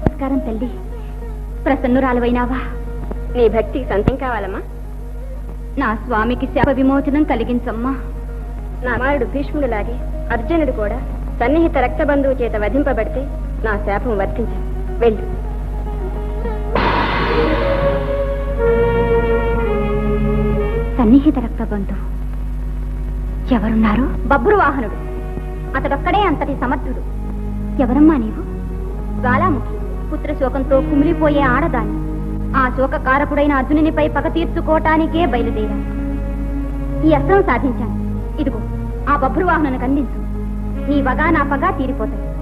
నమస్కారం తల్లి. ప్రసన్నురాలువైనావా? నీ భక్తికి సంతం కావాలమ్మా. నా స్వామికి శాప విమోచనం కలిగించమ్మా. నా కుమారుడు భీష్ముడులాగే అర్జునుడు కూడా సన్నిహిత రక్త బంధువు చేత వధింపబడితే నా శాపం వర్తించు వెళ్ళు. సన్నిహిత రక్త బంధువు. ఎవరున్నారు? బబ్బురు వాహనుడు. అతడొక్కడే అంతటి సమర్థుడు. ఎవరమ్మా నీవు? జ్వాలాముఖి పుత్ర శోకంతో కుమిలిపోయే ఆడదాన్ని. ఆ శోకకారకుడైన అర్జునునిపై పగ తీర్చుకోవటానికే బయలుదేరాను. ఈ అస్త్రం సాధించాను. ఇదిగో ఆ బబ్బురు అందించు నీ వగా నా పగా తీరిపోతాయి.